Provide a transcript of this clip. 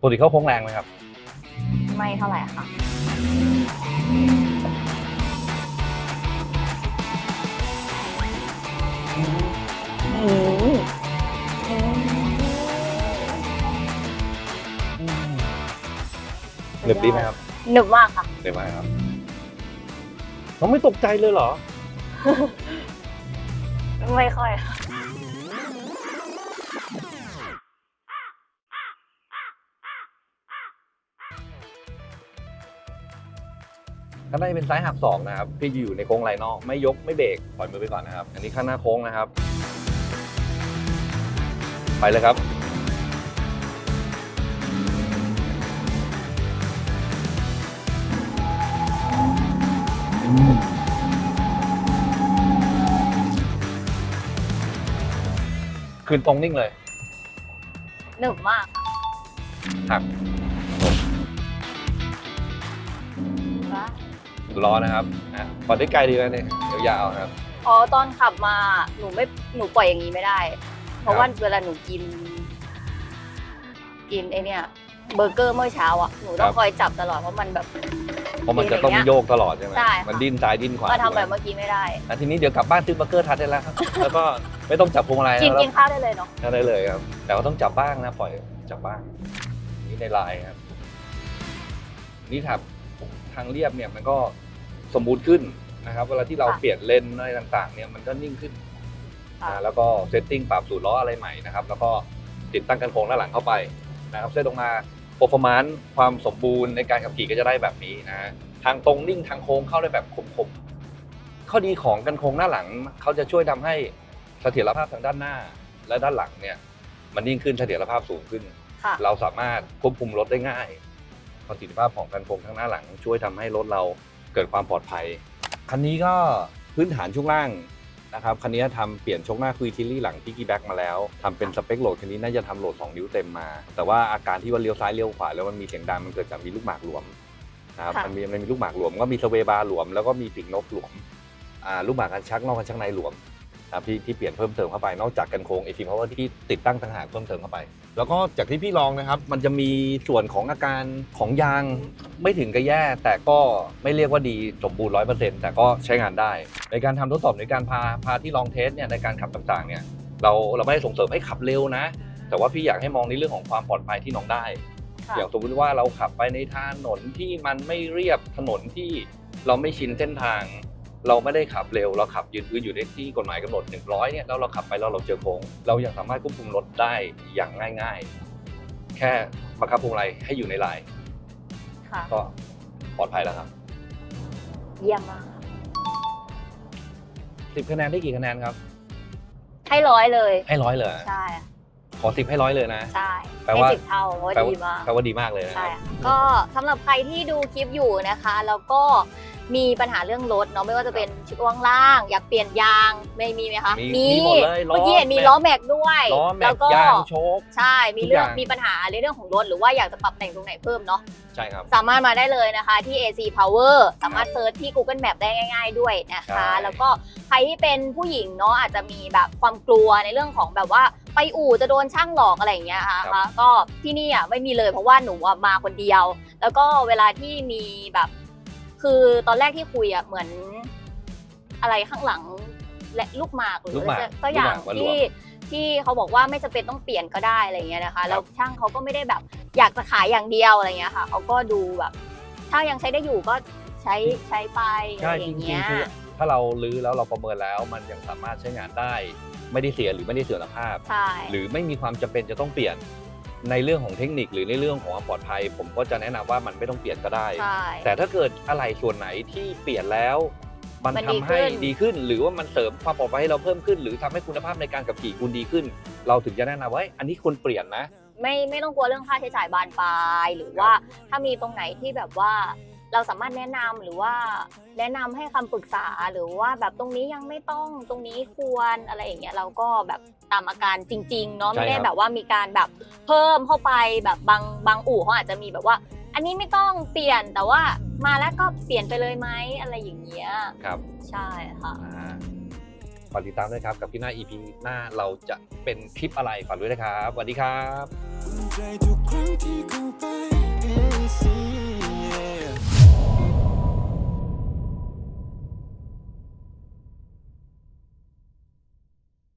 ปกติเข้าโค้งแรงไหมครับ ไม่เท่าไหร่ค่ะ อืมอืมเหนึบดีไหมครับหนึบมากค่ะเหนึบมากครับน้องไม่ตกใจเลยเหรอ ไม่ค่อยค่ะ ข้างในเป็นซ้ายหักศอกนะครับพี่อยู่ในโค้งไหลนอกไม่ยกไม่เบรกปล่อยมือไปก่อนนะครับ อันนี้ข้างหน้าโค้งนะครับ ไปเลยครับ คืนตรงนิ่งเลยหนึบมากค่ะหักว้า ล้อนะครับนะพอได้ไกลดีไหมเนี่ยยาวๆนะครับ อ๋อตอนขับมาหนูไม่หนูปล่อยอย่างนี้ไม่ได้ เพราะว่าเวลาหนูกิน กินไอเนี่ยเบอร์เกอร์เมื่อเช้าอะหนูต้อคงรับคอยจับตลอดเพราะมันแบบ เพราะมันจะต้องโยกตลอดใช่ไหมใช่ค่ะ มันดิ้นซ้ายดิ้นขวาก็ทำแบบเมื่อกี้ไม่ได้แล้วทีนี้เดี๋ยวกลับบ้านซื้อเบอร์เกอร์ทัดได้แล้วครับ แล้วก็ไม่ต้องจับพวงมาลัยกินแล้วกินข้าวได้เลยเนาะทานได้เลยครับ แต่ว่าต้องจับบ้างนะปล่อยจับบ้างนี่ในไลน์ครับ นี่ครับ ทางเรียบเนี่ยมันก็สมบูรณ์ขึ้นนะครับ เวลาที่เราเปลี่ยนเลนอะไรต่างๆเนี่ยมันก็นิ่งขึ้นค่ะนะแล้วก็เซตติ้งปรับสูตรล้ออะไรใหม่นะครับ แล้วก็ติดตั้งกันโครงด้านหลังเข้าไปนะครับเส้นตรงมา performance ความสมบูรณ์ในการขับขี่ก็จะได้แบบนี้นะฮะทางตรงนิ่งทางโค้งเข้าได้แบบคมๆข้อดีของกันโครงหน้าหลังเขาจะช่วยทำให้เสถียรภาพทางด้านหน้า และด้านหลังเนี่ยมันนิ่งขึ้นเสถียรภาพสูงขึ้น ค่ะ เราสามารถควบคุมรถได้ง่าย ประสิทธิภาพของกันโครงข้างหน้าหลัง ช่วยทำให้รถเราเกิดความปลอดภัย คันนี้ก็พื้นฐานช่วงล่างนะครับคันนี้ทำเปลี่ยนช่วงหน้าคุยทิลลี่หลังพิกกี้แบ็กมาแล้วทำเป็นสเปคโหลดคันนี้น่าจะทำโหลด 2 นิ้วเต็มมา แต่ว่าอาการที่ว่าเลี้ยวซ้ายเลี้ยวขวาแล้วมันมีเสียงดังมันเกิดจากมีลูกหมากหลวมนะครับค่ะมันมีมันมีลูกหมากหลวมก็มีสเวย์บาร์หลวมแล้วก็มีปีกนกหลวมอ่าลูกหมากกันชักนอกกันชักในหลวม นะครับที่ที่เปลี่ยนเพิ่มเติมเข้าไปนอกจากกันโครงเอทีเพราะว่าที่ติดตั้งต่างหากเพิ่มเติมเข้าไป แล้วก็จากที่พี่ลองนะครับ มันจะมีส่วนของอาการของยางไม่ถึงกับแย่ แต่ก็ไม่เรียกว่าดีสมบูรณ์ร้อยเปอร์เซ็นต์แต่ก็ใช้งานได้ ในการทำทดสอบในการพาพาที่ลองเทสเนี่ยในการขับต่างๆเนี่ยเราเราไม่ได้ส่งเสริมให้ขับเร็วนะ แต่ว่าพี่อยากให้มองในเรื่องของความปลอดภัยที่น้องได้ค่ะอย่างสมมติว่าเราขับไปในถนนที่มันไม่เรียบถนนที่เราไม่ชินเส้นทาง เราไม่ได้ขับเร็ว เราขับยืนพื้นอยู่ในที่กฎหมายกำหนด 100เนี่ยแล้วเราขับไปแล้วเราเจอโค้งเรายังสามารถควบคุมรถได้อย่างง่าย ๆ แค่บังคับพวงมาลัยให้อยู่ในลายค่ะก็ปลอดภัยแล้วครับ เยี่ยมมากค่ะ10คะแนนได้กี่คะแนนครับ ให้ร้อยเลย ให้ร้อยเลยใช่ขอ10ให้ร้อยเลยนะ ใช่แปลให้ว่าสิบเท่าเพราะว่าแปลดีว่ามากแปลว่าดีมากเลยนะคใช่รับค่ะก็สำหรับใครที่ดูคลิปอยู่นะคะ แล้วก็ มีปัญหาเรื่องรถเนาะไม่ว่าจะเป็นช่วงล่าง อยากเปลี่ยนยางไม่มีไหมคะมีมีหมดเลยล้อเมื่อกี้เห็นมีล้อแม็กด้วยล้อแม็แล้กวก็ยางโชคใช่มีเรื่องทุกอย่างมีปัญหาในเรื่องของรถหรือว่าอยากจะปรับแต่งตรงไหนเพิ่มเนาะใช่ครับสามารถมาได้เลยนะคะที่ AC Power สามารถเซิร์ชที่ Google Map ได้ง่าย ๆ ด้วยนะใช่คะ แล้วก็ใครที่เป็นผู้หญิงเนาะอาจจะมีแบบความกลัวในเรื่องของแบบว่าไปอู่จะโดนช่างหลอกอะไรอย่างเงี้ยค่ะคะก็ที่นี่อะไม่มีเลยเพราะว่าหนูอะมาคนเดียว แล้วก็เวลาที่มีแบบ คือตอนแรกที่คุยอะเหมือนอะไรข้างหลังและลูกหมากหรือลูกหมากอะไรสัก็อย่างลูกหมากมันหลวมที่ที่เขาบอกว่าไม่จำเป็นต้องเปลี่ยนก็ได้อะไรอย่างเงี้ยนะคะแล้วช่างเขาก็ไม่ได้แบบอยากจะขายอย่างเดียวอะไรเงี้ยค่ะเขาก็ดูแบบ ถ้ายังใช้ได้อยู่ก็ใช้ใช้ไปอะใช่ไรอจริย่างงเงี้ยๆคือถ้าเราลื้อแล้วเราประเมินแล้วมันยังสามารถใช้งานได้ ไม่ได้เสียหรือไม่ได้เสื่อมสภาพใช่หรือไม่มีความจำเป็นจะต้องเปลี่ยน ในเรื่องของเทคนิคหรือในเรื่องของความปลอดภัย ผมก็จะแนะนำว่ามันไม่ต้องเปลี่ยนก็ได้ ใช่ แต่ถ้าเกิดอะไรส่วนไหนที่เปลี่ยนแล้ว มันมันทำดีให้ขึ้น ดีขึ้น หรือว่ามันเสริมความปลอดภัยให้เราเพิ่มขึ้น หรือทำให้คุณภาพในการขับขี่คุณดีขึ้น เราถึงจะแนะนำว่าเอ้ยอันนี้ควรเปลี่ยนนะ ไม่ไม่ต้องกลัวเรื่องค่าใช้จ่ายบานปลายหรือว่าถ้ามีตรงไหนที่แบบว่า เราสามารถแนะนำหรือว่าแนะนำให้คำปรึกษาหรือว่าแบบตรงนี้ยังไม่ต้องตรงนี้ควรอะไรอย่างเงี้ยเราก็แบบ ตามอาการจริงๆเนาะใช่ไม่ได้ครับ แบบว่ามีการแบบเพิ่มเข้าไปแบบบางบางอู่เขาอาจจะมีแบบว่า อันนี้ไม่ต้องเปลี่ยนแต่ว่ามาแล้วก็เปลี่ยนไปเลยไหมอะไรอย่างเงี้ยครับใช่ค่ะ อ่าฝากติดตามด้วยครับ กับที่หน้า EP หน้าเราจะเป็นคลิปอะไรฝากด้วยนะครับสวัสดีครับ ใจทุกครั้งที่เขา